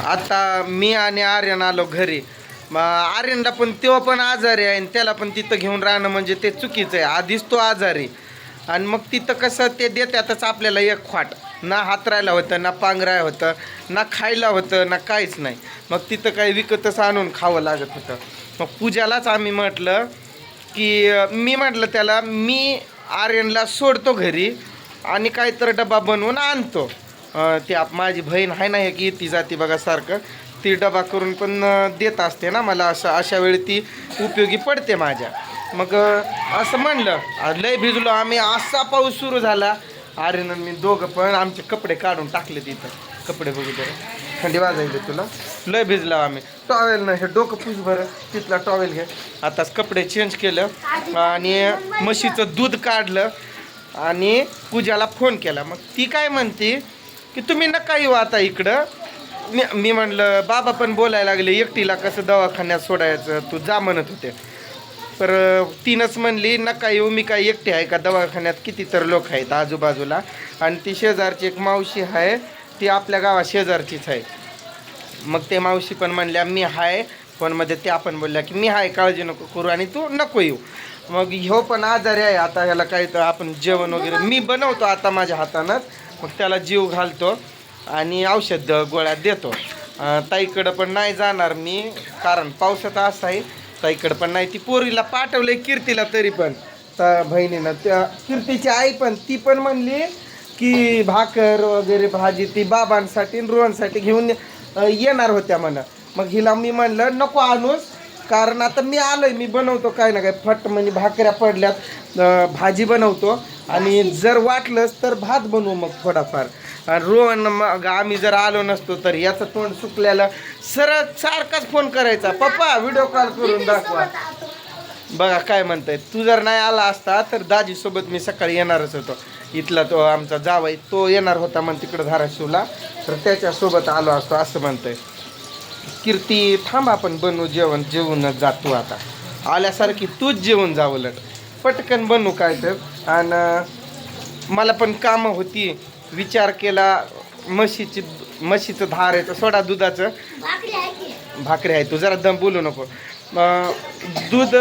आता मी आणि आर्यन आलो घरी. मग आर्यनला पण तो पण आजारी आहे आणि त्याला पण तिथं घेऊन राहणं म्हणजे ते चुकीचं आहे. आधीच तो आजारी. आणि मग तिथं कसं ते देतातच आपल्याला एक खाट ना हातरायला होतं ना पांघराय होतं ना खायला होतं ना काहीच नाही. मग तिथं काही विकतच आणून खावं लागत होतं. मग पूजालाच आम्ही म्हटलं की मी म्हटलं त्याला मी आर्यनला सोडतो घरी आणि काहीतरी डबा बनवून आणतो. ती आप माझी बहीण आहे ना की ती जाती बघा सारखं. ती डबा करून पण देत असते ना मला असं. अशा वेळी ती उपयोगी पडते माझ्या. मग असं म्हणलं लय भिजलो आम्ही. असा पाऊस सुरू झाला. अरे आणि मी दोघं पण आमचे कपडे काढून टाकले तिथं. कपडे बघू तर थंडी वाजायची तुला. लय भिजला आम्ही. टॉवेल ना हे डोकं पुस भर तिथला टॉवेल घे. आताच कपडे चेंज केलं. आणि म्हशीचं दूध काढलं. आणि पूजाला फोन केला. मग ती काय म्हणते? की तुम्ही नका येऊ आता इकडं. मी मी म्हणलं बाबा पण बोलायला लागले एकटीला कसं दवाखान्यात सोडायचं? तू जा म्हणत होते. पर तीनच म्हणली नका येऊ मी काय एकटी आहे का? दवाखान्यात किती तर लोक आहेत आजूबाजूला. आणि ती शेजारची एक मावशी आहे ती आपल्या गावात शेजारचीच आहे. मग ते मावशी पण म्हणल्या मी आहे फोनमध्ये त्या पण बोलल्या की मी आहे काळजी नको करू आणि तू नको येऊ. मग ह्यो पण आजारी आहे आता ह्याला काही तर आपण जेवण वगैरे मी बनवतो आता माझ्या हातानंच मग त्याला जीव घालतो आणि औषध गोळ्या देतो. ताईकडं पण नाही जाणार मी कारण पावसात असं आहे ताईकडं पण नाही. ती पोरीला पाठवले कीर्तीला तरी पण. त्या बहिणीनं त्या कीर्तीची आई पण ती पण म्हणली की भाकर वगैरे भाजी ती बाबांसाठी रोहनसाठी घेऊन येणार होत्या म्हणा. मग हिला मी म्हणलं नको आणूस कारण आता मी आलोय मी बनवतो काय ना काय फट म्हणजे भाकऱ्या पडल्यात भाजी बनवतो. आणि जर वाटलंच तर भात बनवू मग थोडाफार. रोहन मग आम्ही जर आलो नसतो तर याचं तोंड सुकल्याला सरळ सारखाच फोन करायचा. पप्पा व्हिडिओ कॉल करून दाखवा. बघा काय म्हणताय तू जर नाही आला असता तर दाजीसोबत मी सकाळी येणारच होतो. इथला तो आमचा जावाई तो येणार होता मग तिकडं धाराशिवला. तर त्याच्यासोबत आलो असतो असं म्हणतोय कीर्ती थांब आपण बनवू जेवण जेवूनच जातो आता. आल्यासारखी तूच जेवून जा उलट पटकन बनवू काय तर. आणि मला पण कामं होती. विचार केला म्हशीची म्हशीचं धार आहे तर सोडा दुधाचं. भाकरी आहे तू जरा दम बोलू नको. दूध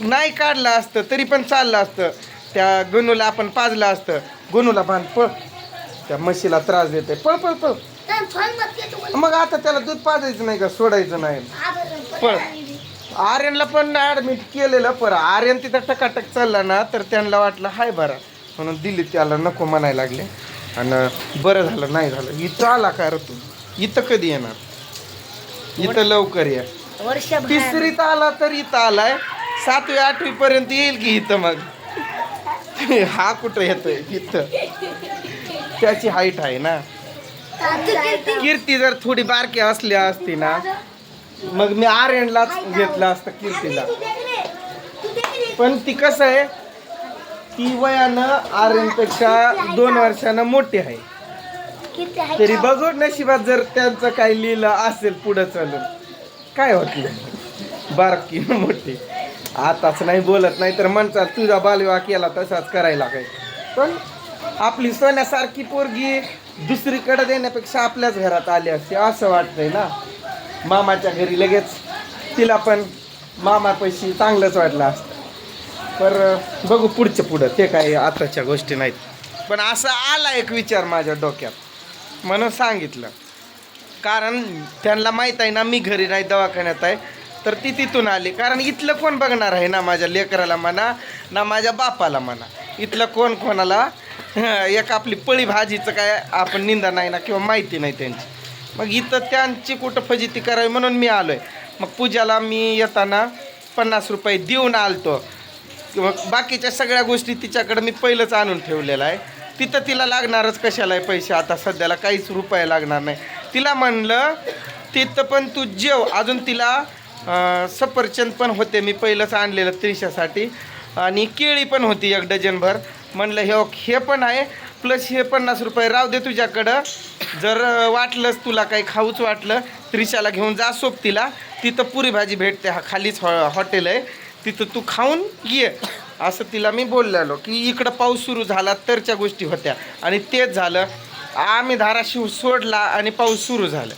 नाही काढलं असतं तरी पण चाललं असतं. त्या गणूला आपण पाजलं असतं. गणूला बांध पळ. त्या म्हशीला त्रास देते पळ पळ पळ. मग आता त्याला दूध पाजायचं नाही का? सोडायचं नाही. पळ आर्यनला पण ॲडमिट केलेलं पर आर्यन तिथं टकाटक चालला ना तर त्यांना वाटलं हाय बरा. म्हणून दिली त्याला नको म्हणायला लागले. आणि बरं झालं नाही झालं. इथं आला का रे तू? इथं कधी येणार? इथं लवकर या. तिसरीत आला तर इथं आलाय. सातवी आठवी पर्यंत येईल की इथं मग? हा कुठं येतोय? इथं. त्याची हाईट आहे ना. कीर्ती जर थोडी बारकी असली असती ना मग मी आर्यनलाच घेतलं असतं कीर्तीला. पण ती कसं आहे ती वयानं आर्यनपेक्षा दोन वर्षानं मोठी आहे. तरी बघू नशिबात जर त्यांचं काही लिहिलं असेल पुढं चालून काय होत बारकी मोठी. आताच नाही बोलत नाही तर म्हणतात तुझा बालविवाह केला तसाच करायला काय. पण आपली सोन्यासारखी पोरगी दुसरीकडे देण्यापेक्षा आपल्याच घरात आली असते असं वाटतंय ना? मामाच्या घरी लगेच तिला पण मामापाशी चांगलंच वाटलं असतं. पर बघू पुढचं पुढं ते काय आताच्या गोष्टी नाहीत. पण असं आला एक विचार माझ्या डोक्यात. म्हणून सांगितलं. कारण त्यांना माहीत आहे ना मी घरी नाही दवाखान्यात आहे. तर ती तिथून आली. कारण इथलं कोण बघणार आहे ना माझ्या लेकराला म्हणा ना माझ्या बापाला म्हणा. इथलं कोण कोणाला एक आपली पळी भाजीचं काय आपण निंदा नाही ना किंवा माहिती नाही त्यांची. मग इथं त्यांची कुठं फजिती करावी म्हणून मी आलो आहे मग पूजाला मी येताना पन्नास रुपये देऊन आलतो. किंवा बाकीच्या सगळ्या गोष्टी तिच्याकडं मी पहिलंच आणून ठेवलेलं आहे. तिथं तिला लागणारच कशाला आहे पैसे? आता सध्याला काहीच रुपये लागणार नाही. तिला म्हणलं तिथं पण तू जेव. अजून तिला सफरचंद पण होते. मी पहिलंच आणलेलं त्रिशासाठी. आणि केळी पण होती एक डझनभर. म्हणलं हे हे पण आहे. प्लस हे पन्नास रुपये. राहू दे तुझ्याकडं. जर वाटलंच तुला काही खाऊच वाटलं त्रिशाला घेऊन जा सोबतीला. तिथं पुरी भाजी भेटते. हा खालीच हॉ हॉटेल आहे. तिथं तू खाऊन ये. असं तिला मी बोललेलो की इकडं पाऊस सुरू झाला तरच्या गोष्टी होत्या. आणि तेच झालं. आम्ही धाराशिव सोडला आणि पाऊस सुरू झाला.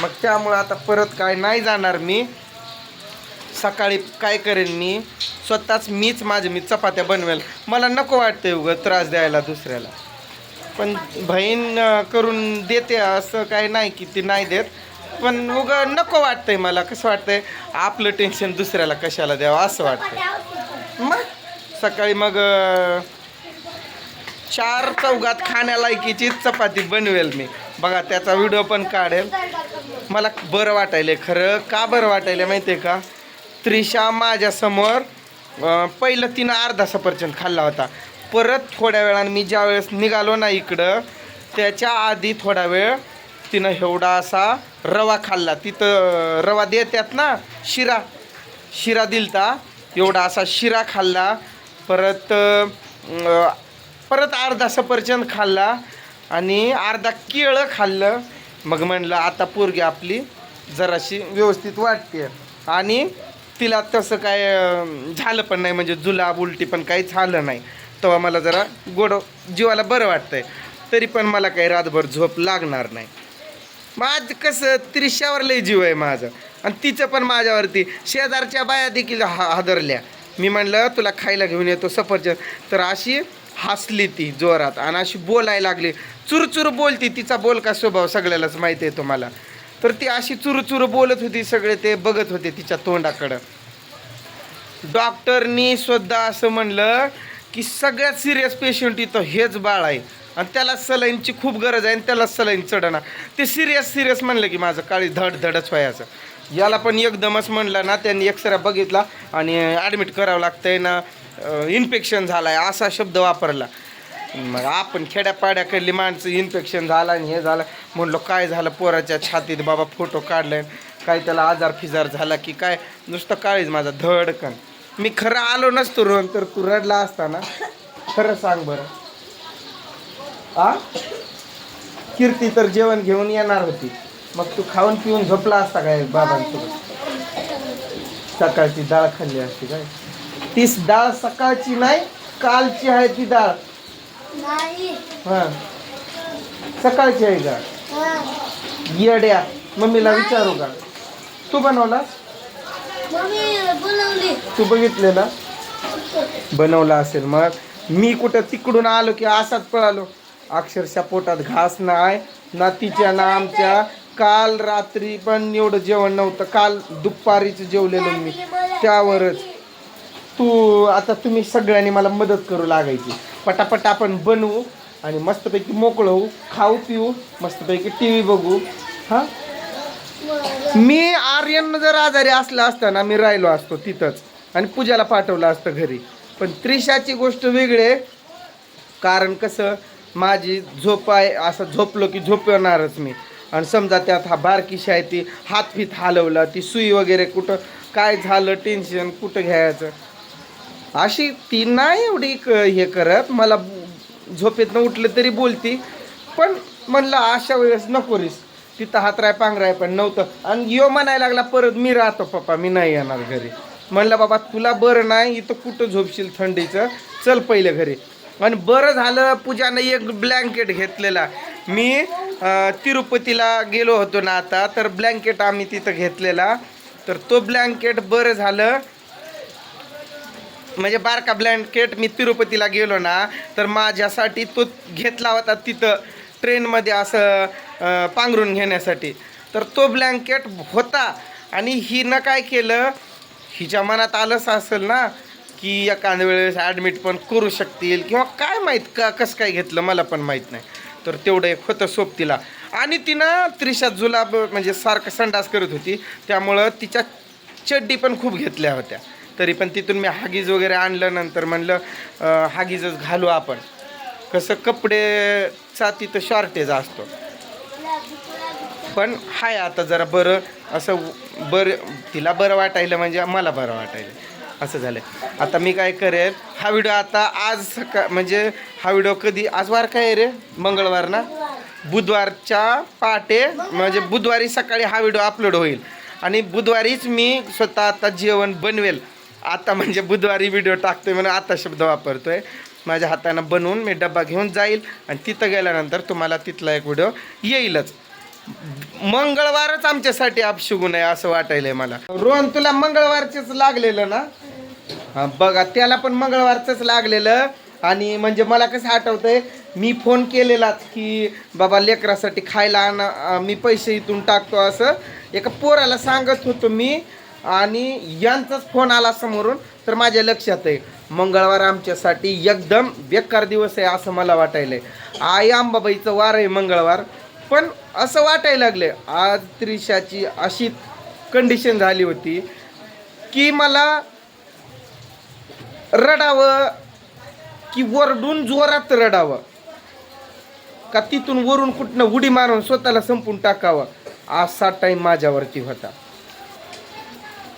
मग त्यामुळं आता परत काय नाही जाणार मी. सकाळी काय करेन मी? स्वतःच मीच माझे मी चपात्या बनवेल. मला नको वाटतं उगं त्रास द्यायला दुसऱ्याला. पण बहीण करून देते असं काय नाही की ती नाही देत. पण उगं नको वाटतंय मला. कसं वाटतंय? आपलं टेन्शन दुसऱ्याला कशाला द्यावं असं वाटतं मग सकाळी मग चार चौघात खाण्यालायकीची चपाती बनवेल मी. बघा त्याचा व्हिडिओ पण काढेल. मला बरं वाटायले खरं का बरं वाटायले माहिती आहे का? त्रिशा माझ्यासमोर पहिलं तिनं अर्धा सफरचंद खाल्ला होता. परत थोड्या वेळानं मी ज्या वेळेस निघालो ना इकडं त्याच्या आधी थोडा वेळ तिनं एवढा असा रवा खाल्ला. तिथं रवा देतात ना शिरा शिरा दिलता एवढा असा शिरा खाल्ला. परत परत अर्धा सफरचंद खाल्ला आणि अर्धा केळं खाल्लं. मग म्हणलं आता पोरगी आपली जराशी व्यवस्थित वाटते आणि तिला तसं काय झालं पण नाही. म्हणजे जुलाब उलटी पण काही झालं नाही. तेव्हा मला जरा गोड जीवाला बरं वाटतंय. तरी पण मला काही रातभर झोप लागणार नाही. माझं कसं त्रिशावर लय जीव आहे माझं. आणि तिचं पण माझ्यावरती. शेजारच्या बाया देखील हा हादरल्या. मी म्हणलं तुला खायला घेऊन येतो सफरचंद. तर अशी हसली ती जोरात. आणि अशी बोलायला लागली. चुरचुर बोलती. तिचा बोल का स्वभाव सगळ्यालाच माहिती आहे तुम्हाला. तर ती अशी चुरचुर बोलत होती सगळे ते बघत होते तिच्या तोंडाकडं. डॉक्टरनी सुद्धा असं म्हणलं की सगळ्यात सिरियस पेशंट इथं हेच बाळ आहे. आणि त्याला सलाईनची खूप गरज आहे आणि त्याला सलाईन चढणार ते सिरियस सिरियस म्हणलं की माझं काळी धड धडच व्हायचं. याला पण एकदमच म्हणलं ना त्यांनी एक्सरे बघितला आणि ॲडमिट करावं लागतंय ना इन्फेक्शन झालं आहे असा शब्द वापरला. मग आपण खेड्यापाड्याकडली माणसं इन्फेक्शन झालं आणि हे झालं. म्हणलो काय झालं पोराच्या छातीत? बाबा फोटो काढले. काय त्याला आजार फिजार झाला की काय? नुसतं काळीच माझा धडकन. मी खरं आलो नसतो रोहन तर तू रडला असता ना खरं सांग बरं. आ? कीर्ती तर जेवण घेऊन येणार होती. मग तू खाऊन पिऊन झोपला असता काय बाबांसोबत? सकाळची डाळ खाल्ली असती काय? तीच डाळ सकाळची नाही कालची आहे ती डाळ. हा. सकाळची आहे का येड्या. मम्मीला विचारू का? तू बनवला. तू बघितलेला? बनवला असेल मग. मी कुठं तिकडून आलो की असाच पळालो? अक्षरशः पोटात घास नाही ना तिच्या ना आमच्या. काल रात्री पण एवढं जेवण नव्हतं. काल दुपारीचं जेवलेलो मी. त्यावरच. तू आता तुम्ही सगळ्यांनी मला मदत करू लागायची. पटापट आपण बनवू आणि मस्तपैकी मोकळं होऊ खाऊ पिऊ मस्तपैकी टी व्ही बघू. हां? मी आर्यन जर आजारी असला असता ना मी राहिलो असतो तिथंच. आणि पूजाला पाठवलं असतं घरी. पण त्रिशाची गोष्ट वेगळी आहे. कारण कसं माझी झोप आहे असं झोपलो की झोपणारच मी. आणि समजा त्यात हा बारकीशी आहे ती हातफीत हलवला ती सुई वगैरे कुठं काय झालं टेन्शन कुठं घ्यायचं? अशी ती नाही एवढी क- हे करत. मला झोपेतनं उठलं तरी बोलती. पण म्हणलं अशा वेळेस नको रिस. तिथं हातराय पांघराय पण नव्हतं. आणि यो म्हणायला लागला परत मी राहतो पप्पा. मी नाही येणार घरी. म्हणलं बाबा तुला बरं नाही. इथं कुठं झोपशील थंडीचं? चल पहिलं घरी. आणि बरं झालं पूजानं एक ब्लँकेट घेतलेला. मी तिरुपतीला गेलो होतो ना आता तर ब्लँकेट आम्ही तिथं घेतलेला. तर तो ब्लँकेट बरं झालं. म्हणजे बारका ब्लँकेट मी तिरुपतीला गेलो ना तर माझ्यासाठी तो घेतला होता तिथं ट्रेनमध्ये असं पांघरून घेण्यासाठी. तर तो ब्लँकेट होता आणि हिनं काय केलं हिच्या मनात आलंच असेल ना की एखाद्या वेळेस ॲडमिट पण करू शकतील किंवा काय माहीत का कसं काय घेतलं मला पण माहीत नाही. तर तेवढं एक होतं सोबतीला. आणि तिनं त्रिशा जुलाब म्हणजे सारखं संडास करत होती त्यामुळं तिच्या चड्डी पण खूप घेतल्या होत्या. तरी पण तिथून मी हागीज वगैरे आणलं नंतर म्हणलं हागीजच घालू आपण. कसं कपडेचा तिथं शॉर्टेज असतो. पण हाय आता जरा बरं असं बरं तिला बरं वाटायलं म्हणजे मला बरं वाटायलं. असं झालं. आता मी काय करेल हा व्हिडिओ आता आज सका म्हणजे हा व्हिडिओ कधी आज वार काय आहे रे? मंगळवार ना? बुधवारच्या पहाटे म्हणजे बुधवारी सकाळी हा व्हिडिओ अपलोड होईल. आणि बुधवारीच मी स्वतः आता जेवण बनवेल. आता म्हणजे बुधवारी व्हिडिओ टाकतोय म्हणून आता शब्द वापरतोय. माझ्या हातानं बनवून मी डब्बा घेऊन जाईल आणि तिथं गेल्यानंतर तुम्हाला तिथला एक व्हिडिओ येईलच. मंगळवारच आमच्यासाठी अपशुगुन आहे असं वाटायलंय मला. रोहन तुला मंगळवारचेच लागलेलं ना? हा बघा त्याला पण मंगळवारचंच लागलेलं. आणि म्हणजे मला कसं आठवतंय मी फोन केलेलाच की बाबा लेकरासाठी खायला आण मी पैसे इथून टाकतो असं. एका पोराला सांगत होतो मी आणि यांचाच फोन आला समोरून तर माझ्या लक्षात आहे. मंगळवार आमच्यासाठी एकदम बेकार दिवस आहे असं मला वाटायलं आहे आई अंबाबाईचं वार आहे मंगळवार पण असं वाटायला लागले आज त्रिशाची अशी कंडिशन झाली होती की मला रडावं की वरडून जोरात रडावं. का तिथून वरून कुठनं उडी मारून स्वतःला संपून टाकावं असा टाईम माझ्यावरती होता.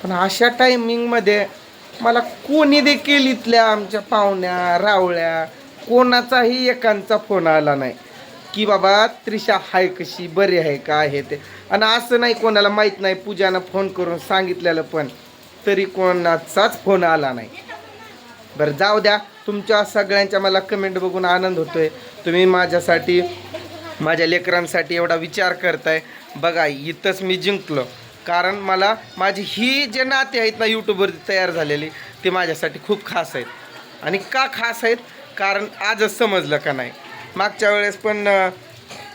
पण अशा टायमिंगमध्ये मला कोणी देखील इथल्या आमच्या पाहुण्या रावळ्या कोणाचाही एकांचा फोन आला नाही. की बाबा त्रिशा हाय कशी? बरी आहे का? आहे ते. आणि असं नाही कोणाला माहीत नाही पूजानं फोन करून सांगितलेलं पण तरी कोणाचाच फोन आला नाही. बरं जाऊ द्या. तुमच्या सगळ्यांच्या मला कमेंट बघून आनंद होतोय. तुम्ही माझ्यासाठी माझ्या लेकरांसाठी एवढा विचार करताय. बघा इथंच मी जिंकलो. कारण मला माझी ही जे नाते आहेत ना यूट्यूबवरती तयार झालेली ते माझ्यासाठी खूप खास आहेत. आणि का खास आहेत? कारण आजच समजलं का नाही. मागच्या वेळेस पण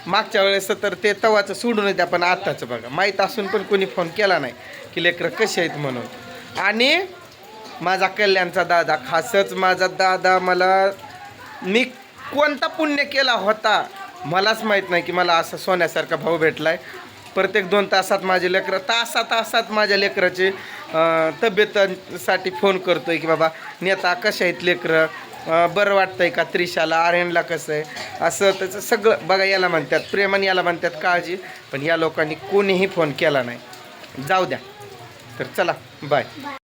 मागच्या वेळेस तर ते तवाचं सोडून येते पण आत्ताचं बघा. माहीत असून पण कोणी फोन केला नाही की लेकरं कसे आहेत म्हणून. आणि माझा कल्याणचा दादा खासच माझा दादा मला मी कोणता पुण्य केला होता मलाच माहीत नाही की मला असा सोन्यासारखा भाऊ आहे प्रत्येक दोन तासात माझे लेकरं तासा तासात माझ्या लेकराचे अं, फोन करतो आहे की बाबा नेता कशा आहेत लेकरं? बरं बरं वाटतंय का त्रिशाला? आर्यनला कसं आहे? असं त्याचं सगळं बघा याला म्हणतात प्रेमाने याला म्हणतात काळजी पण या लोकांनी कोणीही फोन केला नाही. जाऊ द्या. तर चला बाय.